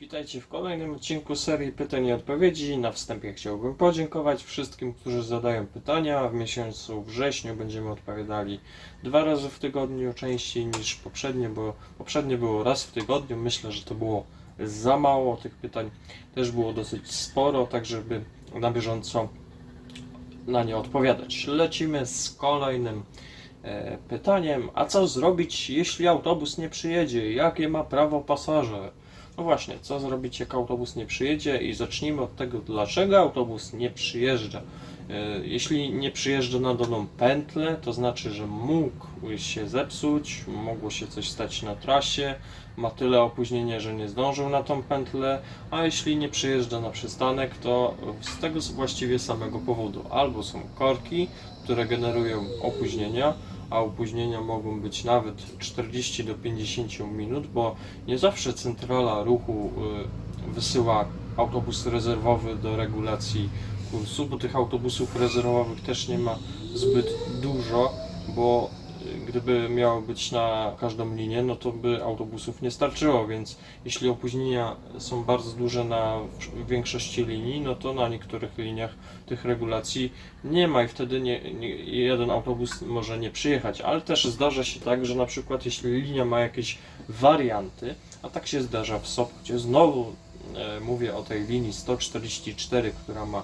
Witajcie w kolejnym odcinku serii pytań i odpowiedzi. Na wstępie chciałbym podziękować wszystkim, którzy zadają pytania. W miesiącu wrześniu będziemy odpowiadali dwa razy w tygodniu, częściej niż poprzednie, bo poprzednie było raz w tygodniu. Myślę, że to było za mało tych pytań. Też było dosyć sporo, tak żeby na bieżąco na nie odpowiadać. Lecimy z kolejnym e, pytaniem. A co zrobić, jeśli autobus nie przyjedzie? Jakie ma prawo pasażer? No właśnie, co zrobić, jak autobus nie przyjedzie? I zacznijmy od tego, dlaczego autobus nie przyjeżdża. E, Jeśli nie przyjeżdża na daną pętlę, to znaczy, że mógł się zepsuć, mogło się coś stać na trasie, ma tyle opóźnienia, że nie zdążył na tą pętlę, a jeśli nie przyjeżdża na przystanek, to z tego właściwie samego powodu. Albo są korki, które generują opóźnienia, a opóźnienia mogą być nawet 40 do 50 minut, bo nie zawsze centrala ruchu y, wysyła autobus rezerwowy do regulacji kursu, bo tych autobusów rezerwowych też nie ma zbyt dużo, bo gdyby miało być na każdą linię, no to by autobusów nie starczyło, więc jeśli opóźnienia są bardzo duże na większości linii, no to na niektórych liniach tych regulacji nie ma i wtedy nie, nie, jeden autobus może nie przyjechać, ale też zdarza się tak, że na przykład jeśli linia ma jakieś warianty, a tak się zdarza w Sopocie, znowu e, mówię o tej linii 144, która ma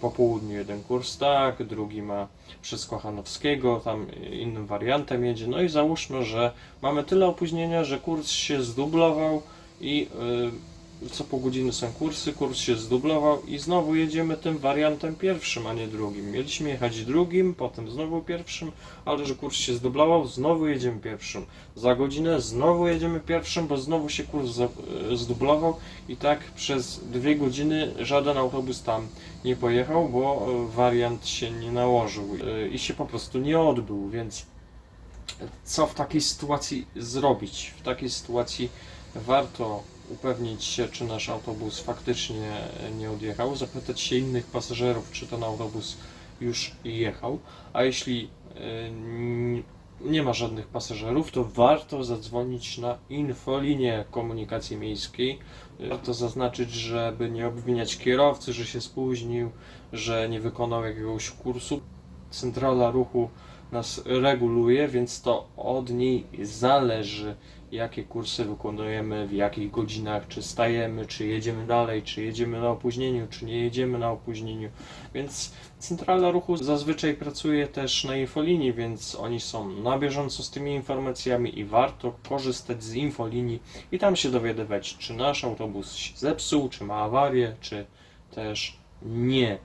po południu jeden kurs tak, drugi ma przez Kochanowskiego, tam innym wariantem jedzie, no i załóżmy, że mamy tyle opóźnienia, że kurs się zdublował i y, co pół godziny są kursy, kurs się zdublował i znowu jedziemy tym wariantem pierwszym, a nie drugim. Mieliśmy jechać drugim, potem znowu pierwszym, ale że kurs się zdublował, znowu jedziemy pierwszym. Za godzinę znowu jedziemy pierwszym, bo znowu się kurs y, zdublował i tak przez dwie godziny żaden autobus tam nie pojechał, bo y, wariant się nie nałożył y, i się po prostu nie odbył, więc co w takiej sytuacji zrobić? W takiej sytuacji warto upewnić się, czy nasz autobus faktycznie nie odjechał, zapytać się innych pasażerów, czy ten autobus już jechał, a jeśli n- nie ma żadnych pasażerów, to warto zadzwonić na infolinię komunikacji miejskiej. Warto zaznaczyć, żeby nie obwiniać kierowcy, że się spóźnił, że nie wykonał jakiegoś kursu. Centrala ruchu nas reguluje, więc to od niej zależy, jakie kursy wykonujemy, w jakich godzinach, czy stajemy, czy jedziemy dalej, czy jedziemy na opóźnieniu, czy nie jedziemy na opóźnieniu. Więc centrala ruchu zazwyczaj pracuje też na infolinii, więc oni są na bieżąco z tymi informacjami i warto korzystać z infolinii i tam się dowiadywać, czy nasz autobus się zepsuł, czy ma awarię, czy też nie.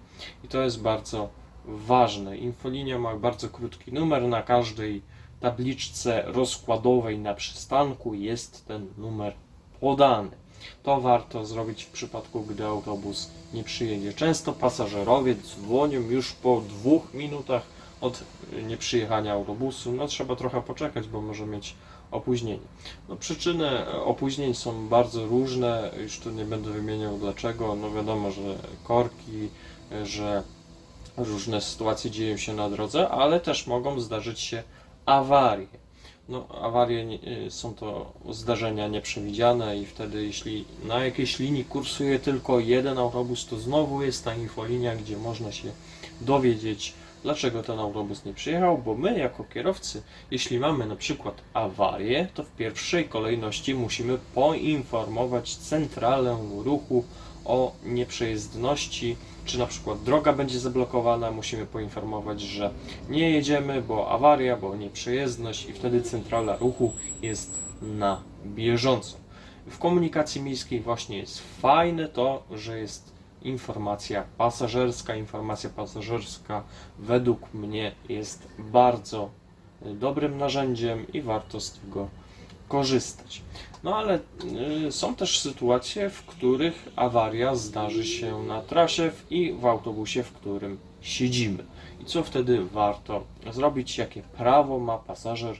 I to jest bardzo ważne. Infolinia ma bardzo krótki numer. Na każdej tabliczce rozkładowej na przystanku jest ten numer podany. To warto zrobić w przypadku, gdy autobus nie przyjedzie. Często pasażerowie dzwonią już po dwóch minutach od nieprzyjechania autobusu. No trzeba trochę poczekać, bo może mieć opóźnienie. No, przyczyny opóźnień są bardzo różne. Już tu nie będę wymieniał dlaczego. No wiadomo, że korki, że różne sytuacje dzieją się na drodze, ale też mogą zdarzyć się awarie. No, awarie y, są to zdarzenia nieprzewidziane i wtedy jeśli na jakiejś linii kursuje tylko jeden autobus, to znowu jest ta infolinia, gdzie można się dowiedzieć, dlaczego ten autobus nie przyjechał, bo my jako kierowcy, jeśli mamy na przykład awarię, to w pierwszej kolejności musimy poinformować centralę ruchu o nieprzejezdności, czy na przykład droga będzie zablokowana, musimy poinformować, że nie jedziemy, bo awaria, bo nieprzejezdność i wtedy centrala ruchu jest na bieżąco. W komunikacji miejskiej właśnie jest fajne to, że jest informacja pasażerska. Informacja pasażerska według mnie jest bardzo dobrym narzędziem i warto z tego korzystać. No ale y, są też sytuacje, w których awaria zdarzy się na trasie w- i w autobusie, w którym siedzimy. I co wtedy warto zrobić? Jakie prawo ma pasażer?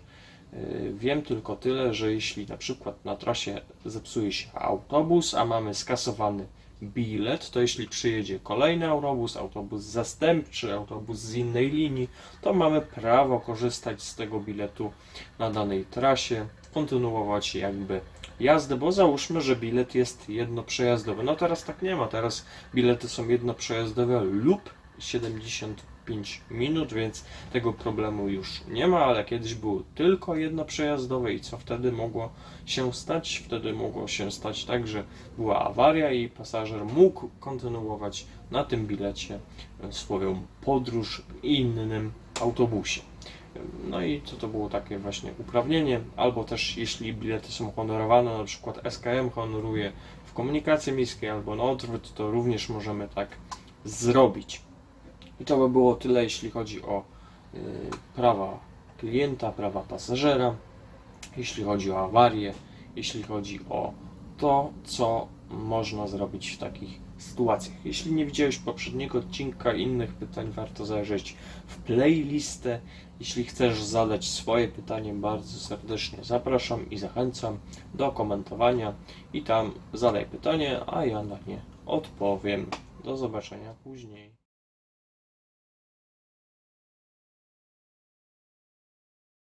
Y, Wiem tylko tyle, że jeśli na przykład na trasie zepsuje się autobus, a mamy skasowany bilet, to jeśli przyjedzie kolejny autobus, autobus zastępczy, autobus z innej linii, to mamy prawo korzystać z tego biletu na danej trasie. Kontynuować jakby jazdę, bo załóżmy, że bilet jest jednoprzejazdowy. No teraz tak nie ma, teraz bilety są jednoprzejazdowe lub 75 minut, więc tego problemu już nie ma, ale kiedyś było tylko jednoprzejazdowe i co wtedy mogło się stać? Wtedy mogło się stać tak, że była awaria i pasażer mógł kontynuować na tym bilecie swoją podróż w innym autobusie. No i co to było takie właśnie uprawnienie, albo też jeśli bilety są honorowane, na przykład SKM honoruje w komunikacji miejskiej albo na odwrót, to również możemy tak zrobić. I to by było tyle, jeśli chodzi o y, prawa klienta, prawa pasażera, jeśli chodzi o awarię, jeśli chodzi o to, co można zrobić w takich sytuacjach. Jeśli nie widziałeś poprzedniego odcinka innych pytań, warto zajrzeć w playlistę. Jeśli chcesz zadać swoje pytanie, bardzo serdecznie zapraszam i zachęcam do komentowania i tam zadaj pytanie, a ja na nie odpowiem. Do zobaczenia później.